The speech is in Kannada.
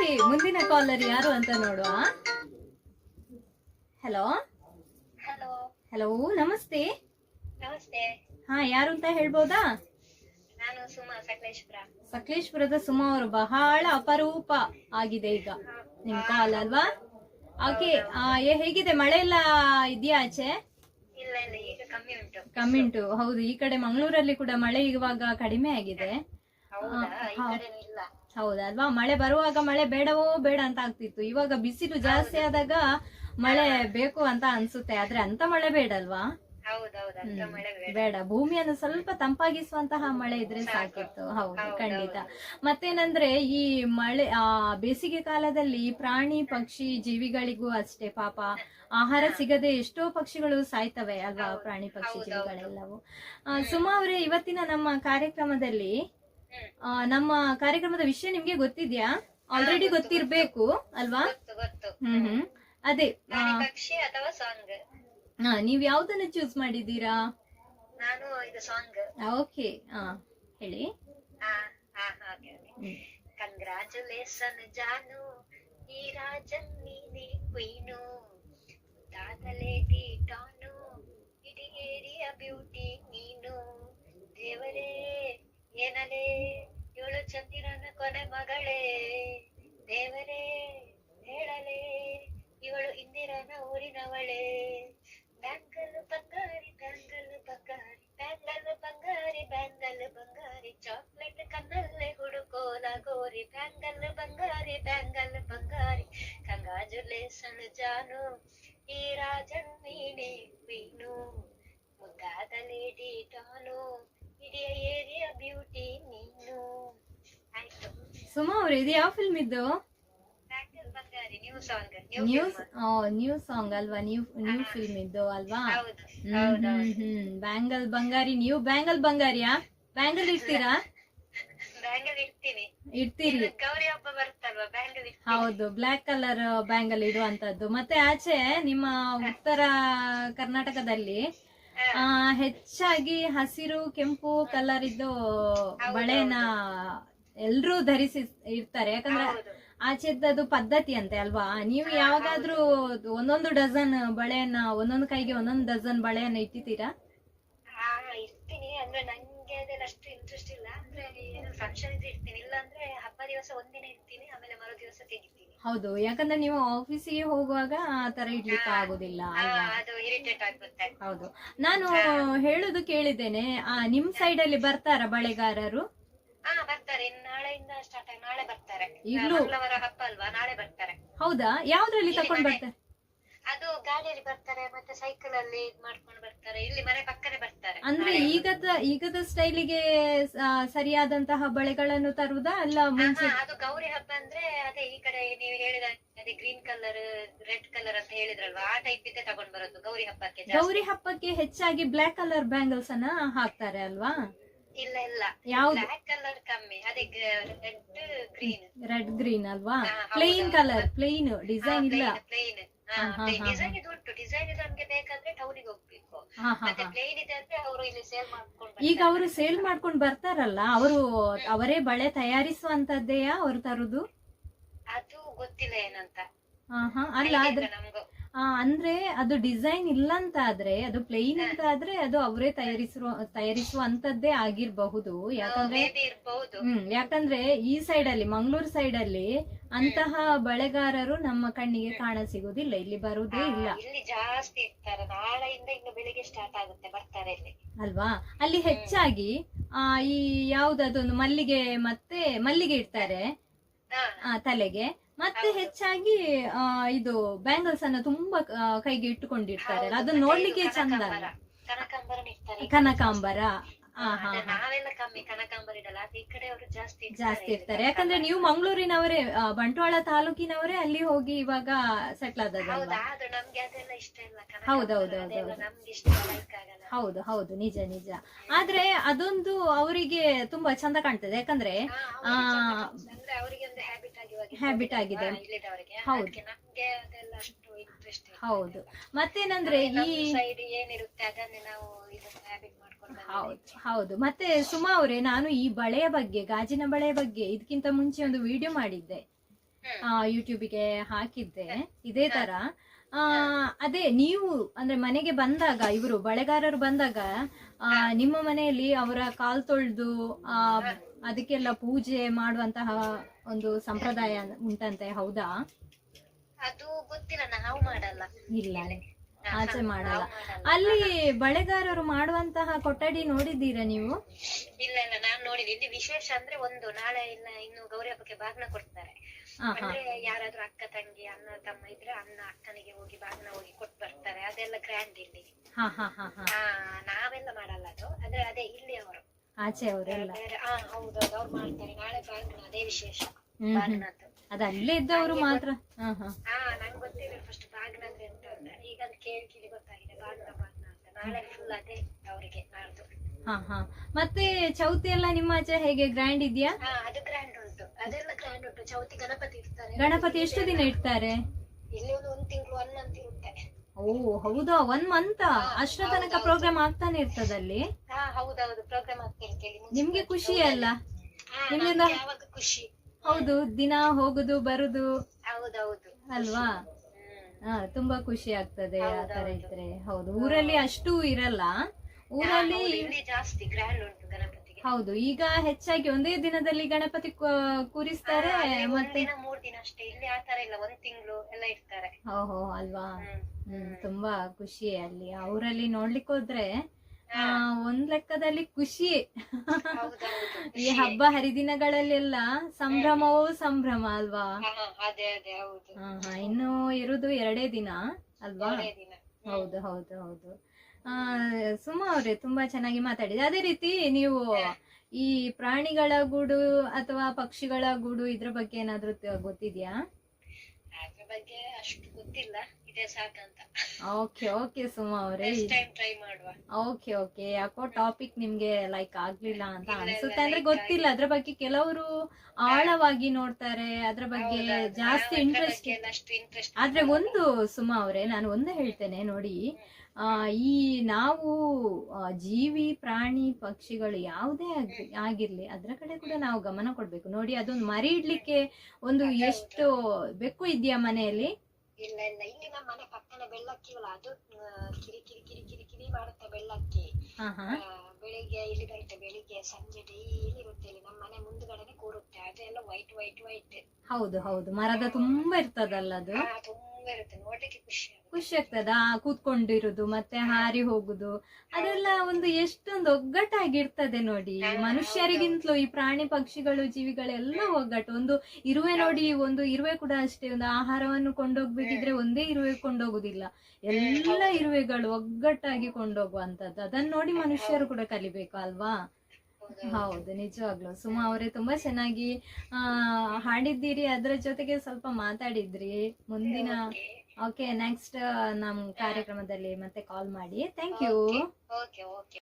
ಓಕೆ ಮುಂದಿನ ಕಾಲರ್ ಯಾರು ಅಂತ ನೋಡುವ ಹಲೋ ಹಲೋ ನಮಸ್ತೆ. ನಮಸ್ತೆ. ಹಾ ಯಾರು ಅಂತ ಹೇಳ್ಬೋದಾ? ನಾನು ಸುಮಾ ಸಕಲೇಶ್ಪುರ. ಸಕಲೇಶ್ಪುರದ ಸುಮಾ ಅವರು ಬಹಳ ಅಪರೂಪ ಆಗಿದೆ ಈಗ. ನಿಮ್ ಕಾಲ್ ಅಲ್ವಾ? ಓಕೆ ಹೇಗಿದೆ? ಮಳೆ ಎಲ್ಲ ಇದೆಯಾ ಆಚೆ? ಕಮ್ಮಿ ಉಂಟು. ಹೌದು ಈ ಕಡೆ ಮಂಗಳೂರಲ್ಲಿ ಕೂಡ ಮಳೆ ಇವಾಗ ಕಡಿಮೆ ಆಗಿದೆ. ಹೌದಲ್ವಾ ಮಳೆ ಬರುವಾಗ ಮಳೆ ಬೇಡವೋ ಬೇಡ ಅಂತ ಆಗ್ತಿತ್ತು. ಇವಾಗ ಬಿಸಿಲು ಜಾಸ್ತಿ ಆದಾಗ ಮಳೆ ಬೇಕು ಅಂತ ಅನ್ಸುತ್ತೆ. ಆದ್ರೆ ಅಂತ ಮಳೆ ಬೇಡಲ್ವಾ? ಬೇಡ. ಭೂಮಿಯನ್ನು ಸ್ವಲ್ಪ ತಂಪಾಗಿಸುವಂತಹ ಮಳೆ ಇದ್ರೆ ಸಾಕಿತ್ತು. ಹೌದು ಖಂಡಿತ. ಮತ್ತೇನಂದ್ರೆ ಈ ಮಳೆ ಆ ಬೇಸಿಗೆ ಕಾಲದಲ್ಲಿ ಪ್ರಾಣಿ ಪಕ್ಷಿ ಜೀವಿಗಳಿಗೂ ಅಷ್ಟೇ ಪಾಪ ಆಹಾರ ಸಿಗದೆ ಎಷ್ಟೋ ಪಕ್ಷಿಗಳು ಸಾಯ್ತವೆ ಅಲ್ವಾ? ಪ್ರಾಣಿ ಪಕ್ಷಿ ಜೀವಿಗಳೆಲ್ಲವೂ. ಆ, ಸುಮಾ ಅವರೇ ಇವತ್ತಿನ ನಮ್ಮ ಕಾರ್ಯಕ್ರಮದಲ್ಲಿ ನಮ್ಮ ಕಾರ್ಯಕ್ರಮದ ವಿಷಯ ನಿಮ್ಗೆ ಗೊತ್ತಿದ್ಯಾ? ಆಲ್ರೆಡಿ ಗೊತ್ತಿರ್ಬೇಕು ಅಲ್ವಾ? ಹ್ಮ್ ಹ್ಮ್. ಅದೇ ಅಥವಾ ಸಾಂಗ್ ಆ, ನೀವ್ ಯಾವ್ದನ್ನ ಚೂಸ್ ಮಾಡಿದ್ದೀರಾ? ನಾನು ಇದು ಸಾಂಗ್ ಓಕೆ ಹಾ ಹೇಳಿ. ಹಾ ಹಾ ಕಂಗ್ರಾಚುಲೇಷನ್ ಜಾನು. ಈ ರಾಜನ್ ನೀನೆ ಕ್ವೀನು ದಾದಲೇಟಿ ಟಾನು ಇಡೀ ಏರಿಯಾ ಬ್ಯೂಟಿ ನೀನು. ದೇವರೇ ಏನಲೇ ಏಳು ಚಂದಿರನ ಕೊನೆ ಮಗಳೇ ದೇವರೇ ಹೇಳಲೇ ಇವಳು ಇಂದಿರನ ಊರಿನವಳೇ bangle Bangari bangle Bangari bangle Bangari bangle Bangari chocolate ಕಣ್ಣಲ್ಲೇ ಹುಡುಕೋಲ ಗೋರಿ ಬ್ಯಾಂಗಲ್ ಬಂಗಾರಿ ಬ್ಯಾಂಗಲ್ ಬಂಗಾರಿ ಕಂಗಾಜುಲೇಷನ್ ಜಾನು ಈ ರಾಜನ್ ನೀನೆ ಕ್ವೀನು ಮುದ್ದಾದ ಲೇಡಿ ಟಾನು ಇಡೀ ಸುಮಾ ಅವ್ರೆ ಇದು ಯಾವ ಫಿಲ್ಮ್ ಇದ್ದು ಬ್ಯಾಂಗಲ್ ಬಂಗಾರಿ ನ್ಯೂ ಸಾಂಗ್ ಅಲ್ವಾ? ನ್ಯೂ ನ್ಯೂ ಫಿಲ್ಮ್ ಇದ್ದು ಅಲ್ವಾ? ಹ್ಮ್. ಬ್ಯಾಂಗಲ್ ಬಂಗಾರಿ ನೀವು ಬ್ಯಾಂಗಲ್ ಬಂಗಾರಿಯಾ ಬ್ಯಾಂಗಲ್ ಇಡ್ತೀನಿ ಇಡ್ತೀರಿ ಹೌದು ಬ್ಲಾಕ್ ಕಲರ್ ಬ್ಯಾಂಗಲ್ ಇಡುವಂತದ್ದು. ಮತ್ತೆ ಆಚೆ ನಿಮ್ಮ ಉತ್ತರ ಕರ್ನಾಟಕದಲ್ಲಿ ಆ, ಹೆಚ್ಚಾಗಿ ಹಸಿರು ಕೆಂಪು ಕಲರ್ ಇದ್ದು ಬಳೆನ ಎಲ್ರೂ ಧರಿಸಿ ಇರ್ತಾರೆ. ಯಾಕಂದ್ರೆ ಆಚೆದ್ದು ಪದ್ಧತಿ ಅಂತೆ ಅಲ್ವಾ? ನೀವು ಯಾವಾಗಾದ್ರೂ ಒಂದೊಂದು ಡಜನ್ ಬಳೆಯನ್ನ ಒಂದೊಂದು ಕೈಗೆ ಒಂದೊಂದು ಡಜನ್ ಬಳೆಯನ್ನ ಇಟ್ಟಿದ್ದೀರಾ? ಹಾ ಇರ್ತೀನಿ. ಅಂದ್ರೆ ನಂಗೆ ಅದೆಲ್ಲ ಅಷ್ಟು ಇಂಟ್ರೆಸ್ಟ್ ಇಲ್ಲ. ಅಂದ್ರೆ ಏನು ಫಂಕ್ಷನ್ ಇದ್ರೆ ಇರ್ತೀನಿ. ಇಲ್ಲ ಅಂದ್ರೆ ಹಬ್ಬ ದಿವಸ ಒಂದಿನ ಇರ್ತೀನಿ ಆಮೇಲೆ ಮರು ದಿವಸ ತೆಗಿತೀನಿ. ಹೌದು. ಯಾಕಂದ್ರೆ ನೀವು ಆಫೀಸಿಗೆ ಹೋಗುವಾಗ ಆ ತರ ಇಡ್ಲಿಕ್ಕೆ ಆಗುದಿಲ್ಲ ಅಲ್ವಾ? ಅದು ಇರಿಟೇಟ್ ಆಗುತ್ತೆ ಹೌದು. ನಾನು ಹೇಳುದು ಕೇಳಿದ್ದೇನೆ ಆ ನಿಮ್ ಸೈಡ್ ಅಲ್ಲಿ ಬರ್ತಾರ ಬಳೆಗಾರರು? ಹಾ ಸ್ಟಾರ್ಟ್ ಆಗಿ ನಾಳೆ ಬರ್ತಾರೆ. ಈಗ್ಲೂ? ಮಂಗಳವಾರ ಹಬ್ಬ ಅಲ್ವಾ? ನಾಳೆ ಬರ್ತಾರೆ. ಹೌದಾ? ಯಾವ್ದ್ರಲ್ಲಿ ತಕೊಂಡ್ ಬರ್ತಾರೆ? ಅದು ಗಾಡಿಯಲ್ಲಿ ಬರ್ತಾರೆ ಮತ್ತೆ ಸೈಕಲ್ ಅಲ್ಲಿ ಇದ್ ಮಾಡ್ಕೊಂಡು ಬರ್ತಾರೆ. ಇಲ್ಲಿ ಮನೆ ಪಕ್ಕನೆ ಬರ್ತಾರೆ. ಅಂದ್ರೆ ನಾಳೆ. ಈಗದ ಈಗದ ಸ್ಟೈಲಿಗೆ ಸರಿಯಾದಂತಹ ಬಳೆಗಳನ್ನು ತರುವುದಾ ಅಲ್ಲ ಮುಂಚೆ? ಹಾ, ಅದು ಗೌರಿ ಹಬ್ಬ ಅಂದ್ರೆ ಅದೇ ಈ ಕಡೆ ನೀವು ಹೇಳಿದ ಅದೇ ಗ್ರೀನ್ ಕಲರ್ ರೆಡ್ ಕಲರ್ ಅಂತ ಹೇಳಿದ್ರಲ್ವಾ? ಆ ಟೈಪ್ ಇದೆ ತಗೊಂಡ್ ಬರೋದು ಗೌರಿ ಹಬ್ಬಕ್ಕೆ ಜಾಸ್ತಿ. ಗೌರಿ ಹಬ್ಬಕ್ಕೆ ಹೆಚ್ಚಾಗಿ ಬ್ಲಾಕ್ ಕಲರ್ ಬ್ಯಾಂಗಲ್ಸ್ ಅನ್ನ ಹಾಕ್ತಾರೆ ಅಲ್ವಾ? ಇಲ್ಲ ಇಲ್ಲ. ಯಾವ್ದು? ಬ್ಲಾಕ್ ಕಲರ್ ಕಮ್ಮಿ. ಅದೇ ರೆಡ್ ಗ್ರೀನ್ ರೆಡ್ ಗ್ರೀನ್ ಅಲ್ವಾ? ಪ್ಲೇನ್ ಕಲರ್ ಪ್ಲೇನ್ ಡಿಸೈನ್ ಇಲ್ಲ? ಪ್ಲೇನ್ ಡಿಸೈನ್ ಇದು ಉಂಟು. ಡಿಸೈನ್ ಇದು ನಮ್ಗೆ ಬೇಕಾದ್ರೆ ಟೌನಿಗೆ ಹೋಗ್ಬೇಕು. ಮತ್ತೆ ಪ್ಲೇನ್ ಇದೆ ಅಂದ್ರೆ ಅವರು ಇಲ್ಲಿ ಸೇಲ್ ಮಾಡ್ಕೊಂಡು ಈಗ ಅವರು ಸೇಲ್ ಮಾಡ್ಕೊಂಡು ಬರ್ತಾರಲ್ಲ ಅವರು ಅವರೇ ಬಳೆ ತಯಾರಿಸುವಂತದ್ದೇಯಾ ಅವ್ರು ತರುದು? ಅದು ಗೊತ್ತಿಲ್ಲ ಏನಂತ. ಹಾ ಹಾ. ಅಲ್ಲ ನಮ್ಗೂ. ಅಂದ್ರೆ ಅದು ಡಿಸೈನ್ ಇಲ್ಲ ಅಂತ ಆದ್ರೆ ಅದು ಪ್ಲೇನ್ ಅಂತ ಆದ್ರೆ ಅದು ಅವರೇ ತಯಾರಿಸುವ ತಯಾರಿಸುವಂತದ್ದೇ ಆಗಿರ್ಬಹುದು. ಯಾಕಂದ್ರೆ ಹ್ಮ್ ಯಾಕಂದ್ರೆ ಈ ಸೈಡ್ ಅಲ್ಲಿ ಮಂಗಳೂರು ಸೈಡ್ ಅಲ್ಲಿ ಅಂತಹ ಬಳೆಗಾರರು ನಮ್ಮ ಕಣ್ಣಿಗೆ ಕಾಣ ಸಿಗುದಿಲ್ಲ. ಇಲ್ಲಿ ಬರುವುದೇ ಇಲ್ಲ. ಇಲ್ಲಿ ಜಾಸ್ತಿ ಇರ್ತಾರೆ. ನಾಳೆಯಿಂದ ಇನ್ನು ಬೆಳಿಗ್ಗೆ ಸ್ಟಾರ್ಟ್ ಆಗುತ್ತೆ ಬರ್ತಾರೆ ಇಲ್ಲಿ. ಅಲ್ವಾ? ಅಲ್ಲಿ ಹೆಚ್ಚಾಗಿ ಆ ಈ ಯಾವ್ದದೊಂದು ಮಲ್ಲಿಗೆ ಮತ್ತೆ ಮಲ್ಲಿಗೆ ಇಡ್ತಾರೆ. ಆ, ತಲೆಗೆ. ಮತ್ತೆ ಹೆಚ್ಚಾಗಿ ಆ, ಇದು ಬ್ಯಾಂಗಲ್ಸ್ ಅನ್ನ ತುಂಬಾ ಆ, ಕೈಗೆ ಇಟ್ಟುಕೊಂಡಿರ್ತಾರೆ. ಹೌದು, ಅದು ಮತ್ತೆ ನೋಡ್ಲಿಕ್ಕೆ ಇದು ಚಂದ ಕನಕಾಂಬರ. ಕನಕಾಂಬರನ ಇರ್ತಾರೆ ಈ ಕಡೆ ಕನಕಾಂಬರ. ಆ, ಹಾ, ಹಾ ಹಾ. ನಾವೆಲ್ಲ ಕಮ್ಮಿ ಕನಕಾಂಬರ ಇಡಲ್ಲ ಆದ್ರೆ ಈ ಕಡೆ ಅವರು ಜಾಸ್ತಿ ಇರ್ತಾರೆ ಯಾಕಂದ್ರೆ ನೀವು ಮಂಗಳೂರಿನವರೇ ಆ, ಬಂಟ್ವಾಳ ತಾಲೂಕಿನವರೇ ಅಲ್ಲಿ ಹೋಗಿ ಇವಾಗ ಸೆಟ್ಲ್ ಆದದಲ್ವಾ ಹೌದಾ ಆದ್ರೆ ನಮ್ಗೆ ಅದೆಲ್ಲ ಇಷ್ಟ ಇಲ್ಲ. ಕನಕಾಂಬರ ಹೌದು, ಹೌದು, ಅದೆಲ್ಲ ಹೌದು. ನಮ್ಗೆ ಇಷ್ಟ ಲೈಕ್ ಆಗಲ್ಲ. ಹೌದು ಹೌದು ನಿಜ ನಿಜ. ಆದ್ರೆ ಅದೊಂದು ಅವರಿಗೆ ತುಂಬಾ ಚಂದ ಕಾಣ್ತದೆ. ಯಾಕಂದ್ರೆ ಹಾ, ಆ, ಅವ್ರಿಗೆ ಹ್ಯಾಬಿಟ್ ಆಗಿದೆ. ಹೌದು. ಹೌದು. ಮತ್ತೇನಂದ್ರೆ ಈ ಹೌದು ಹೌದು. ಮತ್ತೆ ಸುಮಾ ಅವರೇ ನಾನು ಈ ಬಳೆಯ ಬಗ್ಗೆ ಗಾಜಿನ ಬಳೆಯ ಬಗ್ಗೆ ಇದಕ್ಕಿಂತ ಮುಂಚೆ ಒಂದು ವಿಡಿಯೋ ಮಾಡಿದ್ದೆ. ಯೂಟ್ಯೂಬಿಗೆ ಹಾಕಿದ್ದೆ. ಇದೇ ತರ. ಆ, ಅದೇ ನೀವು ಅಂದ್ರೆ ಮನೆಗೆ ಬಂದಾಗ ಇವರು ಬಳೆಗಾರರು ಬಂದಾಗ ಆ, ನಿಮ್ಮ ಮನೆಯಲ್ಲಿ ಅವರ ಕಾಲ್ ತೊಳೆದು ಆ ಅದಕ್ಕೆಲ್ಲ ಪೂಜೆ ಮಾಡುವಂತಹ ಒಂದು ಸಂಪ್ರದಾಯ ಉಂಟಂತೆ ಹೌದಾ? ಅದು ಗೊತ್ತಿಲ್ಲ ನಾವು ಮಾಡಲ್ಲ. ಇಲ್ಲ. ಆಚೆ ಮಾಡಲ್ಲ. ಅಲ್ಲಿ ಬಳೆಗಾರರು ಮಾಡುವಂತಹ ಕೊಠಡಿ ನೋಡಿದ್ದೀರಾ ನೀವು? ಇಲ್ಲ ಇಲ್ಲ ನಾನ್ ನೋಡಿದ್ದೆ ಇಲ್ಲಿ ವಿಶೇಷ ಅಂದ್ರೆ ಒಂದು ನಾಳೆ ಇಲ್ಲ ಇನ್ನು ಗೌರಿ ಹಬ್ಬಕ್ಕೆ ಬಾಗ್ನ ಕೊಡ್ತಾರೆ. ಅಂದ್ರೆ ಯಾರಾದ್ರೂ ಅಕ್ಕ ತಂಗಿ ಅಣ್ಣ ತಮ್ಮ ಇದ್ರೆ ಅಣ್ಣ ಅಕ್ಕನಿಗೆ ಹೋಗಿ ಬಾಗ್ನ ಹೋಗಿ ಕೊಟ್ ಬರ್ತಾರೆ. ಅದೆಲ್ಲ ಗ್ರ್ಯಾಂಡ್ ಇಲ್ಲಿ. ನಾವೆಲ್ಲ ಮಾಡಲ್ಲ ಅದು. ಅಂದ್ರೆ ಅದೇ ಇಲ್ಲಿ ಅವರು. ಆಚೆ ಅವರು ಹಾ ಹೌದೌದು ಅವ್ರು ಮಾಡ್ತಾರೆ. ನಾಳೆ ಬಾಗ್ನ ಅದೇ ವಿಶೇಷ. ಬಾಗ್ನದ್ದು ಅದು ಅಲ್ಲೇ ಇದ್ದವರು ಮಾತ್ರ. ಹಾ ಹಾ. ಹಾ ನಂಗೆ ಗೊತ್ತಿಲ್ಲ. ಫಸ್ಟ್ ಬಾಗ್ನ ಅಂದ್ರೆ ಅಂತ ಕೇಳಿ ಕೇಳಿ ಗೊತ್ತಾಗಿದೆ ಬಾಗ್ನ ಅಂತ. ನಾಳೆ ಫುಲ್ ಅದೇ ಅವರಿಗೆ ನಾಡ್ದು ಹಾ ಹಾ. ಮತ್ತೆ ಚೌತಿ ಎಲ್ಲ ನಿಮ್ಮ ಆಚೆ ಹೇಗೆ ಗ್ರ್ಯಾಂಡ್ ಇದೆಯಾ? ಹಾ ಅದು ಗ್ರ್ಯಾಂಡ್ ಉಂಟು. ಅದೆಲ್ಲ ಗ್ರ್ಯಾಂಡ್ ಉಂಟು. ಚೌತಿ ಗಣಪತಿ ಇರ್ತಾರೆ ಗಣಪತಿ ಎಷ್ಟು ದಿನ ಇಡ್ತಾರೆ? ಇಲ್ಲಿ ಒಂದು ಒಂದ್ ತಿಂಗಳು ಅಂತ ಇರುತ್ತೆ. ಓ ಹೌದಾ? ಒನ್ ಮಂತ್ ಅಷ್ಟರ ತನಕ ಪ್ರೋಗ್ರಾಮ್ ಆಗ್ತಾನೆ ಇರ್ತದಲ್ಲಿ ಹಾ ಹೌದೌದು. ಪ್ರೋಗ್ರಾಮ್ ಇಲ್ಲಿ ಮುಗಿಸ್ಕೊಂಡು. ನಿಮ್ಗೆ ಖುಷಿ ಅಲ್ಲ? ಯಾವಾಗ ಖುಷಿ? ಹೌದು ದಿನ ಹೋಗುದು ಬರುದು. ಹೌದೌದು. ಅಲ್ವಾ? ಹಾ ತುಂಬಾ ಖುಷಿ ಆಗ್ತದೆ ಆ ತರ ಇದ್ರೆ. ಹೌದು ಊರಲ್ಲಿ ಅಷ್ಟು ಇರಲ್ಲ. ಊರಲ್ಲಿ ಇಲ್ಲಿ ಜಾಸ್ತಿ ಗ್ರ್ಯಾಂಡ್ ಉಂಟು ಗಣಪತಿಗೆ. ಹೌದು ಈಗ ಹೆಚ್ಚಾಗಿ ಒಂದೇ ದಿನದಲ್ಲಿ ಗಣಪತಿ ಕು- ಕೂರಿಸ್ತಾರೆ ಒಂದ್ ಮತ್ತೆ ದಿನ ಮೂರ್ ದಿನ ಅಷ್ಟೇ. ಇಲ್ಲಿ ಆತರ ಇಲ್ಲ ಒಂದ್ ತಿಂಗಳು ಎಲ್ಲ ಇರ್ತಾರೆ. ಓಹೋ ಅಲ್ವಾ? ಹ್ಮ್. ತುಂಬಾ ಖುಷಿ ಅಲ್ಲಿ. ಊರಲ್ಲಿ ನೋಡ್ಲಿಕ್ಕೆ ಹೋದ್ರೆ ಆ ಒಂದ್ ಲೆಕ್ಕದಲ್ಲಿ ಖುಷಿ. ಈ ಹಬ್ಬ ಹರಿದಿನಗಳಲ್ಲೆಲ್ಲ ಸಂಭ್ರಮವೂ ಸಂಭ್ರಮ ಅಲ್ವಾ? ಇನ್ನು ಇರುದು ಎರಡೇ ದಿನ ಅಲ್ವಾ? ಹೌದು ಹೌದು ಹೌದು. ಆ ಸುಮಾ ಅವ್ರೆ ತುಂಬಾ ಚೆನ್ನಾಗಿ ಮಾತಾಡಿದ್ರೆ. ಅದೇ ರೀತಿ ನೀವು ಈ ಪ್ರಾಣಿಗಳ ಗೂಡು ಅಥವಾ ಪಕ್ಷಿಗಳ ಗೂಡು ಇದ್ರ ಬಗ್ಗೆ ಏನಾದ್ರೂ ಗೊತ್ತಿದ್ಯಾ? ಅದ್ರ ಬಗ್ಗೆ ಅಷ್ಟು ಗೊತ್ತಿಲ್ಲ. ಇದೇ ಸಾಕಂತ. ಓಕೆ ಓಕೆ ಸುಮಾ ಅವ್ರೆ. ನೆಕ್ಸ್ಟ್ ಟೈಮ್ ಟ್ರೈ ಮಾಡುವ. ಓಕೆ ಓಕೆ ಯಾಕೋ ಟಾಪಿಕ್ ನಿಮ್ಗೆ ಲೈಕ್ ಆಗ್ಲಿಲ್ಲ ಅಂತ ಅನ್ಸುತ್ತೆ. ಅಂದ್ರೆ ಗೊತ್ತಿಲ್ಲ. ಅದ್ರ ಬಗ್ಗೆ ಕೆಲವರು ಆಳವಾಗಿ ನೋಡ್ತಾರೆ. ಅದ್ರ ಬಗ್ಗೆ ಜಾಸ್ತಿ ಇಂಟ್ರೆಸ್ಟ್ ಆದ್ರೆ ಒಂದು ಸುಮಾ ಅವ್ರೆ ನಾನು ಒಂದು ಹೇಳ್ತೇನೆ. ನೋಡಿ ಆ ಈ ನಾವು ಜೀವಿ ಪ್ರಾಣಿ ಪಕ್ಷಿಗಳು ಯಾವುದೇ ಆಗಿ ಆಗಿರ್ಲಿ ಅದ್ರ ಕಡೆ ಕೂಡ ನಾವು ಗಮನ ಕೊಡ್ಬೇಕು. ನೋಡಿ ಅದೊಂದು ಮರಿ ಇಡ್ಲಿಕ್ಕೆ ಒಂದು ಎಷ್ಟು ಬೆಕ್ಕು ಇದೆಯಾ ಮನೆಯಲ್ಲಿ? ಇಲ್ಲ ಇಲ್ಲ. ಇಲ್ಲಿ ನಮ್ಮ ಮನೆ ಪಕ್ಕನೆ ಬೆಳ್ಳಕ್ಕಿ ಅಲ್ಲ ಅದು ಕಿರಿ ಕಿರಿ ಕಿರಿ ಕಿರಿ ಕಿರಿ ಮಾಡುತ್ತೆ ಬೆಳ್ಳಕ್ಕಿ ಬೆಳಿಗ್ಗೆ ಇಲ್ಲಿ ಬರುತ್ತೆ ಬೆಳಿಗ್ಗೆ ಸಂಜೆ ಡೈಲಿ ಇರುತ್ತೆ ಇಲ್ಲಿ. ನಮ್ಮ ಮನೆ ಮುಂದ್ಗಡೆನೆ ಕೂರುತ್ತೆ. ಅದೆಲ್ಲ ವೈಟ್ ವೈಟ್ ವೈಟ್ ಹೌದು ಹೌದು. ಮರದ ತುಂಬಾ ಇರ್ತದಲ್ಲ ಅದು? ಖುಷಿ ಆಗ್ತದ? ಕೂತ್ಕೊಂಡಿರುದು ಮತ್ತೆ ಹಾರಿ ಹೋಗುದು ಅದೆಲ್ಲ ಒಂದು ಎಷ್ಟೊಂದು ಒಗ್ಗಟ್ಟಾಗಿರ್ತದೆ ನೋಡಿ. ಮನುಷ್ಯರಿಗಿಂತಲೂ ಈ ಪ್ರಾಣಿ ಪಕ್ಷಿಗಳು ಜೀವಿಗಳೆಲ್ಲ ಒಗ್ಗಟ್ಟು. ಒಂದು ಇರುವೆ ನೋಡಿ ಒಂದು ಇರುವೆ ಕೂಡ ಅಷ್ಟೇ. ಒಂದು ಆಹಾರವನ್ನು ಕೊಂಡೋಗ್ಬೇಕಿದ್ರೆ ಒಂದೇ ಇರುವೆ ಕೊಂಡೋಗುದಿಲ್ಲ. ಎಲ್ಲ ಇರುವೆಗಳು ಒಗ್ಗಟ್ಟಾಗಿ ಕೊಂಡೋಗುವಂತದ್ದು ಅದನ್ನ ನೋಡಿ ಮನುಷ್ಯರು ಕೂಡ ಕಲಿಬೇಕು ಅಲ್ವಾ? ಹೌದು. ನಿಜವಾಗ್ಲು. ಸುಮಾ ಅವರೇ ತುಂಬಾ ಚೆನ್ನಾಗಿ ಆ ಹಾಡಿದ್ದೀರಿ. ಅದ್ರ ಜೊತೆಗೆ ಸ್ವಲ್ಪ ಮಾತಾಡಿದ್ರಿ. ಮುಂದಿನ. ಓಕೆ ನೆಕ್ಸ್ಟ್ ನಮ್ ಕಾರ್ಯಕ್ರಮದಲ್ಲಿ ಮತ್ತೆ ಕಾಲ್ ಮಾಡಿ. Thank you okay okay